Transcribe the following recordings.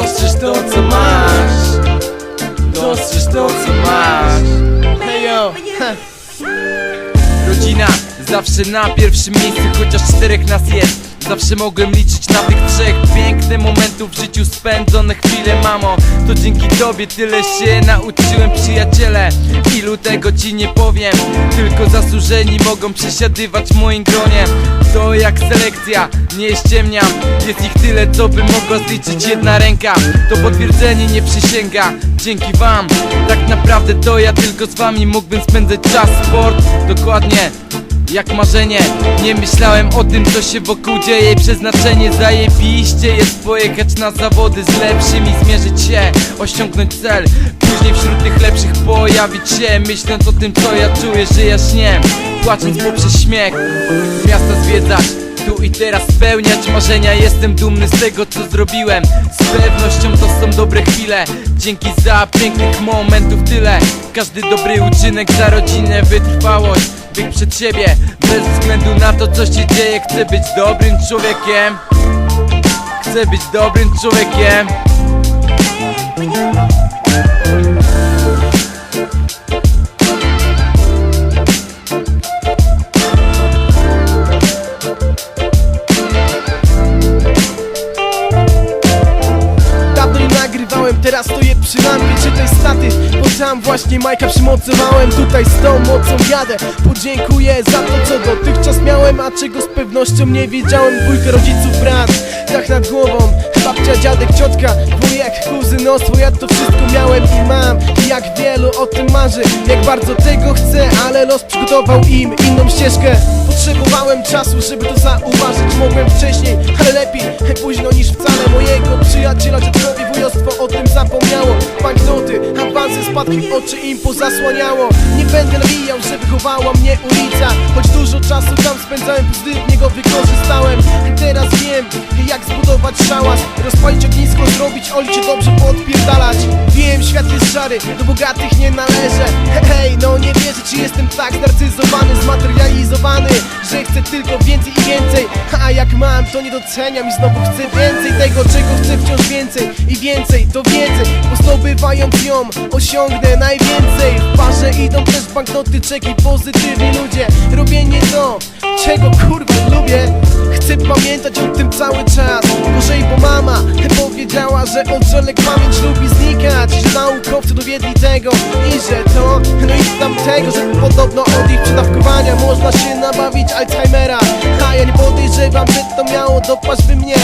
Dostrzeż to co masz. Dostrzeż to co masz. Hejo Rodzina zawsze na pierwszym miejscu Chociaż czterech nas jest Zawsze mogłem liczyć na tych trzech Piękne momentów w życiu spędzone chwile Mamo, to dzięki tobie tyle się nauczyłem Przyjaciele, ilu tego ci nie powiem? Tylko zasłużeni mogą przesiadywać w moim gronie. To jak selekcja, nie ściemniam. Jest ich tyle, co by mogła zliczyć jedna ręka. To potwierdzenie nie przysięga. Dzięki wam, tak naprawdę to ja tylko z wami mógłbym spędzać czas. Sport, dokładnie jak marzenie. Nie myślałem o tym co się wokół dzieje. Przeznaczenie zajebiście jest pojechać na zawody z lepszymi Zmierzyć się, osiągnąć cel. Później wśród tych lepszych pojawić się Myśląc o tym co ja czuję, że ja śniem Płacząc poprzez śmiech. Miasta zwiedzać tu i teraz spełniać marzenia. Jestem dumny z tego co zrobiłem. Z pewnością to są dobre chwile. Dzięki za pięknych momentów tyle. Każdy dobry uczynek za rodzinę Wytrwałość, bieg przed siebie Bez względu na to co się dzieje. Chcę być dobrym człowiekiem. Chcę być dobrym człowiekiem teraz stoję przy lampie Czytaj staty, tam właśnie Majka przymocowałem Tutaj z tą mocą jadę. Podziękuję za to, co dotychczas miałem A czego z pewnością nie wiedziałem. Dwójkę rodziców, brat, dach nad głową. Babcia, dziadek, ciotka, wujek, kuzynostwo. Ja to wszystko miałem i mam. I jak wielu o tym marzy Jak bardzo tego chcę, ale los przygotował im inną ścieżkę. Potrzebowałem czasu, żeby to zauważyć. Mogłem wcześniej, ale lepiej późno niż wcale. Mojego przyjaciela, dziadkowi o tym zapomniało. Banknoty, awanse, spadki, oczy im pozasłaniało. Nie będę nawijał, że wychowała mnie ulica. Choć dużo czasu tam spędzałem, pozytywnie go wykorzystałem. I teraz wiem, jak zbudować szałas Rozpalić ognisko, zrobić olicie, dobrze poodpierdalać Wiem, świat jest szary, do bogatych nie należę He- Hej, no nie wierzę, czy jestem tak narcyzowany, zmaterializowany Że chcę tylko więcej i więcej. A jak mam, to nie doceniam i znowu chcę więcej Tego, czego chcę wciąż więcej i więcej, to więcej Bo zdobywając ją, osiągnę najwięcej. W parze idą też banknoty, czeki, pozytywni ludzie cały czas. Gorzej, bo mama powiedziała, że odżelek pamięć lubi znikać. Że naukowcy dowiedli tego i że to No i tamtego, że podobno od ich przedawkowania Można się nabawić Alzheimera. A ja nie podejrzewam, że to miało dopaść by mnie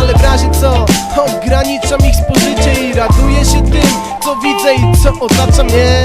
Ale w razie co, ograniczam ich spożycie I raduję się tym, co widzę i co otacza mnie